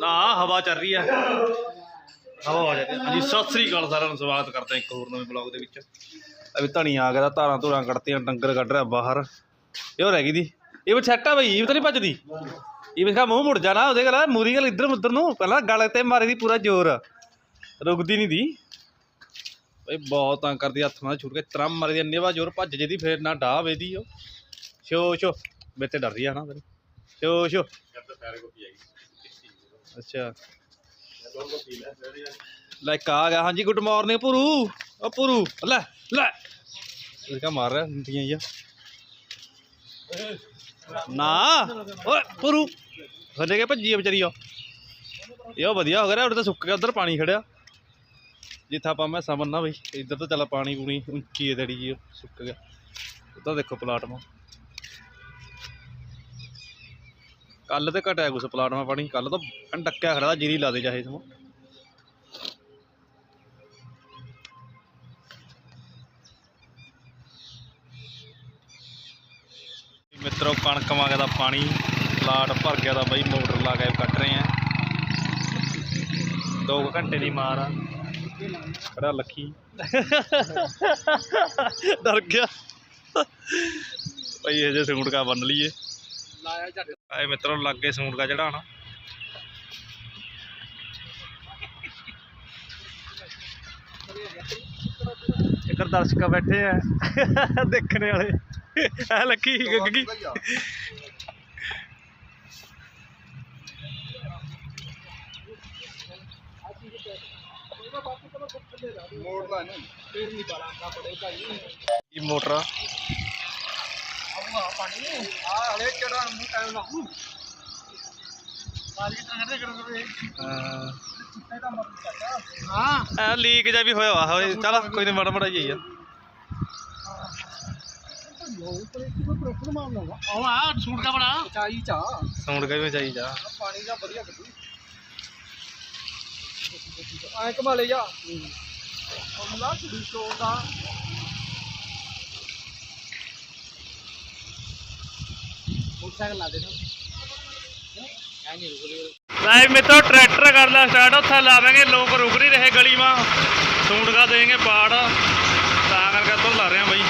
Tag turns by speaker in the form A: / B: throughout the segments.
A: ਨਾ, ਹਵਾ ਚੱਲ ਰਹੀ ਹੈ ਹਵਾ ਹੋ ਜਾਂਦੀ ਹਾਂਜੀ, ਸਤਿ ਸ੍ਰੀ ਅਕਾਲ ਸਾਰਿਆਂ ਨੂੰ, ਸਵਾਗਤ ਕਰਦੇ ਹਾਂ ਇੱਕ ਹੋਰ ਨਵੇਂ ਬਲੌਗ ਦੇ ਵਿੱਚ। ਅਭੀ ਧਣੀ ਆ ਗਿਆ ਦਾ ਧਾਰਾਂ ਧੂਰਾਂ ਕੱਢਤੀਆਂ, ਡੰਗਰ ਕੱਢ ਰਿਹਾ ਬਾਹਰ। ਇਹ ਹੋ ਰਹਿ ਗਈ ਦੀ। ਇਹ ਵੀ ਸੈੱਟ ਬਈ, ਇਹ ਤਾਂ ਨਹੀਂ ਭੱਜਦੀ। ਇਹ ਵੀ ਮੂੰਹ ਮੁੜ ਜਾਣਾ ਉਹਦੇ ਗੱਲ ਮੂਰੀ ਗੱਲ ਇੱਧਰ ਉੱਧਰ ਨੂੰ। ਪਹਿਲਾਂ ਗਲ ਤੇ ਮਾਰੀ ਦੀ ਪੂਰਾ ਜ਼ੋਰ। ਰੁਕਦੀ ਨਹੀਂ ਦੀ। ਬਈ, ਬਹੁਤ ਤੰਗ ਕਰਦੀ, ਹੱਥ ਨਾਲ ਛੁੱਟ ਕੇ ਤਰਮ ਮਾਰੀ ਦੀ ਨਿਵਾ ਜ਼ੋਰ ਭੱਜ ਜੇਦੀ ਫੇਰ ਨਾ ਡਾਹ ਵੇਦੀ ਉਹ। ਸ਼ੋ ਸ਼ੋ। ਮੇਰੇ ਤੇ ਡਰ ਰਹੀ ਆ ਨਾ ਫਿਰ। ਸ਼ੋ ਸ਼ੋ। ਅੱਛਾ। ਲੈ ਆ ਗਿਆ। ਹਾਂਜੀ ਗੁੱਡ ਮਾਰਨਿੰਗ ਪੁਰੂ। ਉਹ ਪੁਰੂ ਲੈ ਲੈ। ਇਹ ਕਾ ਮਾਰ ਰਿਹਾ ਹੁੰਦੀਆਂ ਆ। ਨਾ। ਓਏ ਪੁਰੂ। ਫੜੇ ਕੇ ਭੱਜੀ ਆ ਵਿਚਾਰੀ ਉਹ। ਇਹ ਵਧੀਆ ਹੋ ਗਿਆ ਉਹਦੇ ਤਾਂ ਸੁੱਕ ਗਿਆ ਉਧਰ ਪਾਣੀ ਖੜਿਆ। ਜਿੱਥਾ ਆਪਾਂ ਮੈਂ ਸਮਝਣਾ ਬਈ ਇੱਧਰ ਤਾਂ ਚੱਲ ਪਾਣੀ ਪੂਣੀ ਉੱਚੀ ਹੈ ਦੜੀ ਜੀ ਸੁੱਕ ਗਿਆ। ਉਧਰ ਦੇਖੋ ਪਲਾਟਮਾ ਕੱਲ ਤੇ ਘਟਿਆ ਕੁਛ ਪਲਾਟਮਾ ਪਾਣੀ ਕੱਲ ਤਾਂ ਐਨ ਡੱਕਿਆ ਖੜਾ ਜੀਰੀ ਲਾ ਦੇ ਚਾਹੇ ਤੂੰ। ਮਿੱਤਰੋ ਕਣਕ ਮੰਗਦਾ ਦਾ ਪਾਣੀ ਪਲਾਟ ਭਰ ਗਿਆ ਦਾ ਬਈ ਮੋਟਰ ਲਾ ਕੇ ਕੱਢ ਰਹੇ ਆ। 2 ਘੰਟੇ ਦੀ ਮਾਰ ਆ। ਖੜਾ ਲੱਖੀ। ਡਰ ਗਿਆ। ਭਈ ਇਹ ਜੇ ਸੂਟਕਾ ਬੰਨ ਲਈਏ। ਆਏ ਮਿੱਤਰੋ ਲੱਗੇ ਸੂਟਕਾ ਚੜਾਉਣਾ ਇੱਧਰ ਦਰਸ਼ਕ ਬੈਠੇ ਆ ਦੇਖਣੇ ਵਾਲੇ। ਐ ਲੱਕੀ ਗੱਗੀ
B: ਦਾ
A: ਮੋਟਰ ਲੀਕ ਜਾ ਵੀ ਹੋਇਆ ਵਾ ਹੋਏ ਚੱਲ ਕੋਈ ਨਹੀਂ ਮਾੜਾ ਮਾੜਾ ਜਿਹਾ ਹੀ ਆ
B: ਲੋਕ ਪਰ ਇੱਕ ਕੋਈ ਪ੍ਰੋਪਰ ਮਾਰਨਾ ਉਹ ਆ ਸੂਟ ਦਾ ਬੜਾ ਚਾਈ ਚਾ
A: ਸੂਟਕਾ ਵੀ ਚਾਹੀਦਾ
B: ਪਾਣੀ ਦਾ ਵਧੀਆ ਗੱਡੀ ਐ ਕਮਾ ਲੈ ਜਾ ਹਮਲਾ ਛੁੜੀ ਚੋਰ ਦਾ ਮੋਟਰਸਾਈਕਲ ਲਾ ਦੇ ਨਾ ਐ ਨਹੀਂ ਰੁਕ
A: ਲਾਈਵ ਮਿੱਤਰੋ ਟਰੈਕਟਰ ਕਰ ਲਿਆ ਸਟਾਰਟ ਉੱਥੇ ਲਾਵਾਂਗੇ ਲੋਕ ਰੁਕ ਨਹੀਂ ਰਹੇ ਗਲੀ ਮਾ ਸੂਟਕਾ ਦੇਂਗੇ ਬਾੜ ਤਾਂ ਕਰਕੇ ਉੱਧਰ ਲਾ ਰਹੇ ਆ ਬਾਈ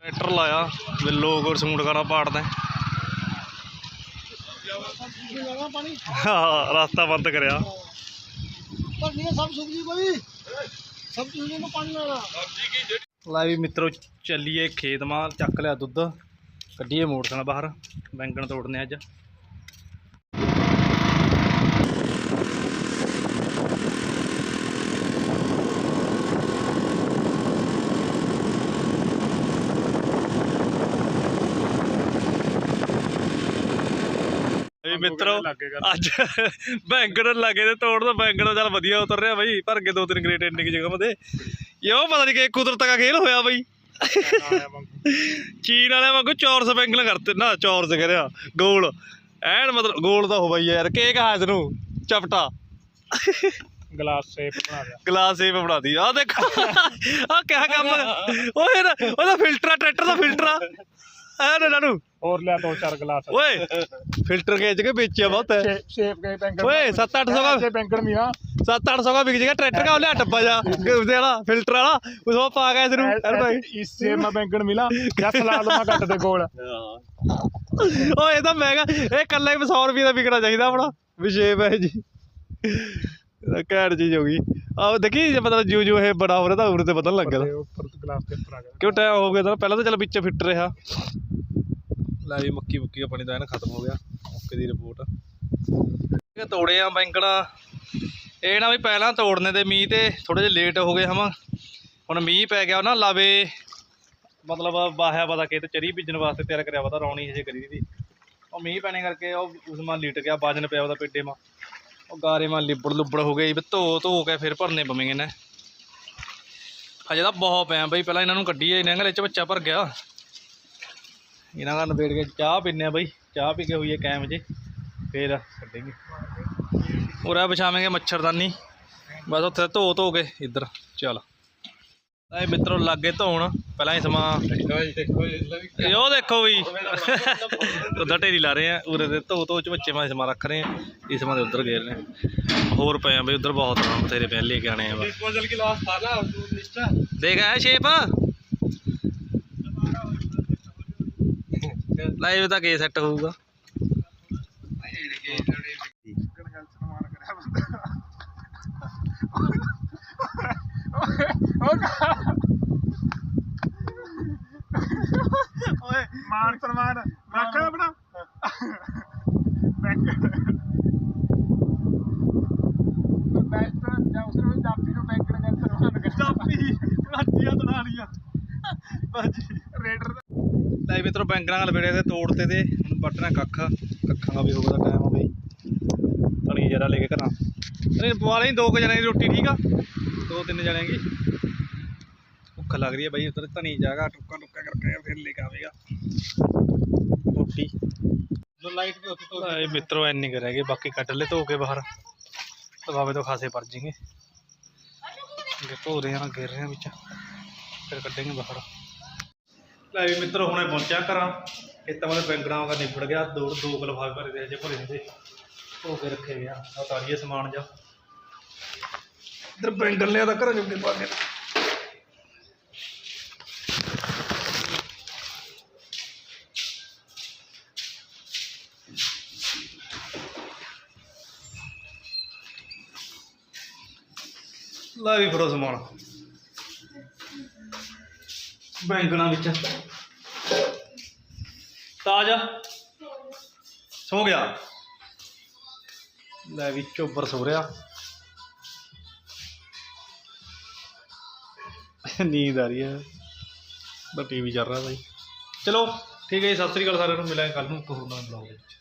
A: ਟਰੈਕਟਰ ਲਾਇਆ ਵੀ ਲੋਕ ਔਰ ਸੂਟਕਾ ਨਾ ਪਾੜਦੇ
B: ਜਾਵਾ ਪਾਣੀ
A: ਹਾਂ ਰਸਤਾ ਬੰਦ ਕਰਿਆ।
B: ਪਰ ਨਹੀਂ ਸਭ ਸੁਬਜੀ ਕੋਈ। ਸਭ ਚੀਜ਼ਾਂ ਨੂੰ ਪਾਣੀ ਲਾਣਾ
A: ਲਾਈਵ ਮਿੱਤਰੋ ਚੱਲੀਏ ਖੇਤ ਮਾ ਚੱਕ ਲਿਆ ਦੁੱਧ। ਕੱਢੀਏ ਮੋਟਰਸਾਈਕਲ ਬਾਹਰ ਬੈਂਗਣ ਤੋੜਨੇ ਅੱਜ। ਇਹ ਮਿੱਤਰੋ ਅੱਜ ਬੈਂਗਣ ਲੱਗੇ ਤੇ ਤੋੜ ਦੋ ਬੈਂਗਣ ਚੱਲ ਵਧੀਆ ਉਤਰ ਰਿਹਾ ਬਈ ਭਰ ਕੇ ਦੋ ਤਿੰਨ ਗ੍ਰੇਟ ਇੰਨੀ ਕੁ ਜਗ੍ਹਾ ਮਤੇ ਇਹ ਉਹ ਪਤਾ ਨਹੀਂ ਕਿ ਕੁਦਰਤ ਦਾ ਖੇਲ ਹੋਇਆ ਬਈ। ਚੀਨ ਵਾਲਿਆਂ ਵਾਂਗੂ ਚੌਰਸ ਬੈਂਗਣ ਕਰਤੇ ਨਾ ਚੌਰਸ ਕਰਿਆ ਗੋਲ। ਐਨ ਮਤਲਬ ਗੋਲ ਤਾਂ ਹੋ ਬਈ ਯਾਰ ਕੇਕ ਆ ਨੂੰ ਚਪਟਾ।
B: ਗਲਾਸ ਸ਼ੇਪ ਬਣਾ ਲਿਆ।
A: ਗਲਾਸ ਸੇਪ ਬਣਾਦੀ ਆ ਦੇਖ ਆ ਕਿਆ ਕੰਮ ਓਏ ਉਹਦਾ ਫਿਲਟਰ ਆ ਟਰੈਕਟਰ ਦਾ ਫਿਲਟਰ ਆ। ਐ ਨਾ ਨਾਨੂ
B: ਹੋਰ ਲਿਆ ਦੋ ਚਾਰ ਗਲਾਸ।
A: ਓਏ ਫਿਲਟਰ ਖੇਚ ਕੇ ਵੇਚਿਆ ਬਹੁਤ। ਹੈ
B: ਸ਼ੇਪ ਗਏ ਬੈਂਗਣ
A: ਓਏ 7-800 ਦਾ
B: ਐਸੇ ਬੈਂਗਣ ਵੀ ਆ।
A: 7-800 ਦਾ ਵਿਕ ਜੇਗਾ ਟਰੈਕਟਰ ਕਾ ਲਿਆ ਟੱਪਾ ਜਾ ਉਸਦੇ ਵਾਲਾ ਫਿਲਟਰ ਵਾਲਾ ਉਸ ਉਹ ਪਾ ਗਿਆ ਇਸ ਨੂੰ
B: ਅਰੇ ਭਾਈ। ਇਸ ਮੈਂ ਬੈਂਗਣ ਮਿਲਾ ਜਾਂ ਸਲਾਦ ਮੈਂ ਕੱਟ ਦੇ ਕੋਲ।
A: ਓਏ ਇਹ ਤਾਂ ਮਹਿੰਗਾ ਇਹ ਕੱਲਾ ਹੀ 100 ਰੁਪਏ ਦਾ ਵਿਕਣਾ ਚਾਹੀਦਾ ਆਪਣਾ ਵਿਸ਼ੇਪ ਹੈ ਜੀ ਇਹ ਤਾਂ ਹੋ ਗਈ। ਆਹ ਦੇਖੀ ਜੇ ਮਤਲਬ ਜਿਉ ਜਿਉ ਇਹ ਬੜਾ ਹੋ ਰਿਹਾ ਤਾਂ ਉਰੇ ਤੇ ਬਦਲਣ ਲੱਗ
B: ਗਿਆ।
A: ਕਿਉਂ ਟਾਈਮ ਹੋ ਗਿਆ ਤਾਂ ਪਹਿਲਾਂ ਤਾਂ ਚੱਲ ਵਿੱਚ ਫਿੱਟ ਰਿਹਾ। ਲੈ ਵੀ ਮੱਕੀ ਮੁੱਕੀ ਦਾ ਪਾਣੀ ਤਾਂ ਐਨ ਖਤਮ ਹੋ ਗਿਆ, ਮੌਕੇ ਦੀ ਰਿਪੋਰਟ ਇਹ ਤੋੜੇ ਆ ਬੈਂਕਣਾ ਇਹ ਨਾ ਵੀ ਪਹਿਲਾਂ ਤੋੜਨੇ ਦੇ ਮੀਂਹ ਤੇ ਥੋੜੇ ਜਿਹਾ ਲੇਟ ਹੋ ਗਏ ਹਮ ਹੁਣ ਮੀਂਹ ਪੈ ਗਿਆ ਨਾ, ਲਾਵੇ ਮਤਲਬ ਬਾਹਿਆ ਪਤਾ ਖੇਤ ਚਰੀ ਬੀਜਣ ਵਾਸਤੇ ਤਿਆਰ ਕਰਿਆ ਪਤਾ ਰੌਣੀ ਹਜੇ ਕਰੀ ਦੀ ਉਹ ਮੀਂਹ ਪੈਣੇ ਕਰਕੇ ਉਹ ਉਸ ਮਾਂ ਲਿਟ ਗਿਆ, ਬਾਜਨ ਪਿਆ ਉਹਦਾ ਪੇਡੇ ਮਾਂ। ਉਹ ਗਾਰੇ ਮਾਂ ਲਿਬੜ ਲੁਬੜ ਹੋ ਗਈ ਵੀ ਧੋ ਧੋ ਕੇ ਫਿਰ ਭਰਨੇ ਪਵੇਂਗੇ ਨੇ ਹਜੇ ਤਾਂ ਬਹੁਤ ਪਿਆ ਬਈ, ਪਹਿਲਾਂ ਇਹਨਾਂ ਨੂੰ ਕੱਢੀਏ, ਇਹਨਾਂ ਦੇ ਚ ਬੱਚਾ ਭਰ ਗਿਆ। ਇਹਨਾਂ ਨਾਲ ਨਿਬੇੜ ਕੇ ਚਾਹ ਪੀਨੇ ਆ ਬਈ। ਚਾਹ ਪੀ ਕੇ ਹੋਈਏ ਕੈਮ ਜੇ। ਫੇਰ ਛੱਡਾਂਗੇ। ਔਰ ਆ ਵਿਛਾਵਾਂਗੇ ਮੱਛਰਦਾਨੀ। ਬਸ ਉੱਥੇ ਧੋ ਧੋ ਕੇ ਇੱਧਰ। ਚੱਲ। ਆਏ ਮਿੱਤਰੋ ਲੱਗੇ ਧੋਣ। ਪਹਿਲਾਂ ਹੀ ਸਮਾਂ ਇਹੋ ਦੇਖੋ ਵੀ ਉੱਧਰ ਢੇਰੀ ਲਾ ਰਹੇ ਆ। ਉਰੇ ਦੇ ਧੋ ਧੋ ਚ ਬੱਚੇ ਮਾਂ ਸਮਾਂ ਰੱਖ ਰਹੇ ਆ। ਇਸ ਸਮਾਂ ਦੇ ਉੱਧਰ ਗੇਰ ਰਹੇ ਹੋਰ ਪਏ ਬਈ ਉੱਧਰ ਬਹੁਤ ਬਥੇਰੇ ਪਹਿਲੇ ਕੇ ਆਣੇ ਆ ਬਸ। ਦੇਖ ਆ ਸ਼ੇਪ। ਲਾਈਵ ਤਾਂ ਕੇ ਸੈੱਟ ਹੋਊਗਾ।
B: ਓਏ ਮਾਨ ਸਨਮਾਨ ਰੱਖ ਆਪਣਾ। ਬੈਸਟ ਜਾਂ ਉਸ ਨੂੰ ਨੂੰ ਦਾ ਸਨਮਾਨ ਬਾਜੀ। ਰੇਡਰ
A: ਮਿੱਤਰੋ ਬੈਂਗਣਾ ਨਾਲ ਵੇੜੇ ਤੇ ਤੋੜਤੇ ਤੇ ਹੁਣ ਵੱਟਣਾ ਕੱਖ। ਕੱਖਾਂ ਦਾ ਵੀ ਹੋਊਗਾ ਟਾਈਮ ਆ ਬਈ। ਤਣੀ ਲੈ ਕੇ ਘਰਾਂ। ਨਹੀਂ ਪਵਾ ਲਈ ਦੋ ਕੁ ਦੀ ਰੋਟੀ, ਠੀਕ ਆ? ਦੋ ਤਿੰਨ ਜਣੇ ਦੀ। ਭੁੱਖ ਲੱਗ ਰਹੀ ਹੈ ਬਾਈ, ਉਧਰ ਧਣੀ ਜਾਗਾ ਟੁੱਕਾ ਟੁੱਕਾ ਕਰਕੇ ਫਿਰ ਲੈ ਕੇ ਆਵੇਗਾ। ਰੋਟੀ।
B: ਲੋ ਲਾਈਟ ਵੀ ਉੱਤੇ ਤੋਂ
A: ਇਹ ਮਿੱਤਰੋ ਐਨ ਨਹੀਂ ਕਰੇਗੇ ਬਾਕੀ ਕੱਢ ਲੈ, ਧੋ ਕੇ ਬਾਹਰ। ਤਵਾਵੇ ਤੋਂ ਖਾਸੇ ਪਰ ਜਿੰਗੇ ਧੋ ਰਹੇ ਆ ਗਿਰ ਰਹੇ ਆ ਵਿੱਚ। ਫਿਰ ਕੱਢਾਂਗੇ ਬਾਹਰ। ਲੈ ਵੀ ਮਿੱਤਰੋ ਹੁਣੇ ਪਹੁੰਚਿਆ ਘਰਾਂ। ਖੇਤਾਂ ਵਾਲੇ ਬੈਂਗਣਾ ਵਗਾ ਨਿਬੜ ਗਿਆ ਦੋ ਦੋ ਕੁ ਲਿਫਾਫੇ ਭਰੇ ਦੇ ਅਜੇ ਭਰੇ ਹੁੰਦੇ ਧੋ ਕੇ ਰੱਖੇ ਗਿਆ ਆ ਤਾਰੀਏ ਸਮਾਨ ਜਾ ਇੱਧਰ ਬੈਂਗਣ ਲਿਆ ਤਾਂ ਘਰਾਂ ਜੋਗੇ ਪਾ ਕੇ ਲੈ ਵੀ ਫੜੋ ਸਮਾਨ। ਬੈਂਗਣਾ ਵਿੱਚ। ਤਾਜਾ, ਸੋ ਗਿਆ। ਲੈ ਵੀ ਚੋਬਰ ਸੋ ਰਿਹਾ। ਨੀਂਦ ਆ ਰਹੀ ਹੈ। ਬਸ ਟੀਵੀ ਚੱਲ ਰਿਹਾ ਬਾਈ। ਚਲੋ, ਠੀਕ ਹੈ ਜੀ, ਸਤਿ ਸ੍ਰੀ ਅਕਾਲ ਸਾਰਿਆਂ ਨੂੰ। ਮਿਲਾਂਗੇ ਕੱਲ ਨੂੰ ਇੱਕ ਹੋਰ ਨਵੇਂ ਬਲੌਗ ਵਿੱਚ।